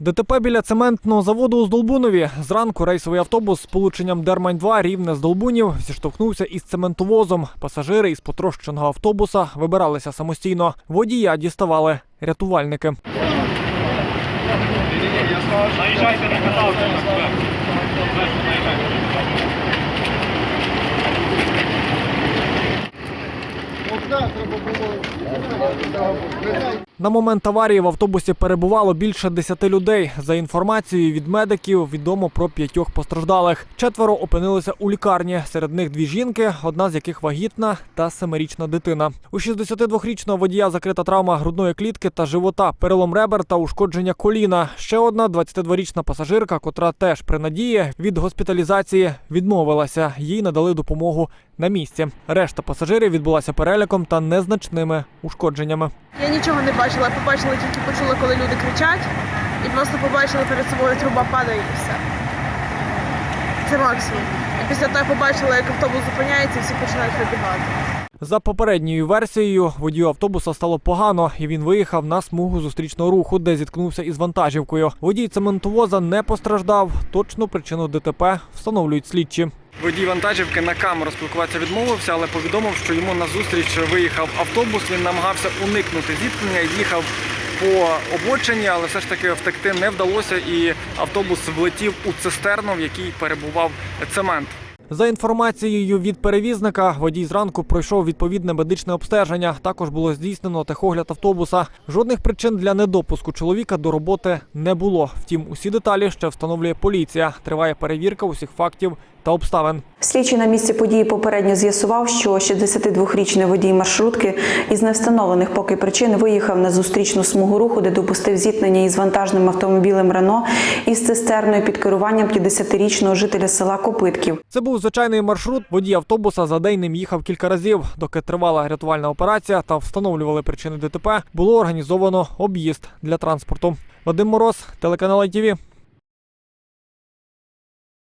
ДТП біля цементного заводу у Здолбунові. Зранку рейсовий автобус з полученням Дермань-2 рівне з Долбунів зіштовхнувся із цементовозом. Пасажири із потрощеного автобуса вибиралися самостійно. Водія діставали рятувальники. Наїжджайте на каталку. На момент аварії в автобусі перебувало більше 10 людей. За інформацією від медиків, відомо про п'ятьох постраждалих. Четверо опинилися у лікарні. Серед них дві жінки, одна з яких вагітна та семирічна дитина. У 62-річного водія закрита травма грудної клітки та живота, перелом ребер та ушкодження коліна. Ще одна 22-річна пасажирка, котра теж при надії від госпіталізації відмовилася. Їй надали допомогу на місці. Решта пасажирів відбулася переляком та незначними ушкодженнями. Я нічого не бачила, я побачила тільки почула, коли люди кричать, і просто побачила перед собою труба падає і все. Це максимум. І після того побачила, як автобус зупиняється і всі починають вибігати. За попередньою версією, водію автобуса стало погано, і він виїхав на смугу зустрічного руху, де зіткнувся із вантажівкою. Водій цементовоза не постраждав. Точну причину ДТП встановлюють слідчі. Водій вантажівки на камеру спілкуватися відмовився, але повідомив, що йому на зустріч виїхав автобус. Він намагався уникнути зіткнення, їхав по обочині, але все ж таки втекти не вдалося, і автобус влетів у цистерну, в якій перебував цемент. За інформацією від перевізника, водій зранку пройшов відповідне медичне обстеження. Також було здійснено техогляд автобуса. Жодних причин для недопуску чоловіка до роботи не було. Втім, усі деталі ще встановлює поліція. Триває перевірка усіх фактів та обставин. Слідчий на місці події попередньо з'ясував, що 62-річний водій маршрутки із невстановлених поки причин виїхав на зустрічну смугу руху, де допустив зіткнення із вантажним автомобілем Рено із цистерною під керуванням 50-річного жителя села Копитків. Це був звичайний маршрут. Водій автобуса за день ним їхав кілька разів. Доки тривала рятувальна операція та встановлювали причини ДТП, було організовано об'їзд для транспорту. Вадим Мороз, телеканал ITV.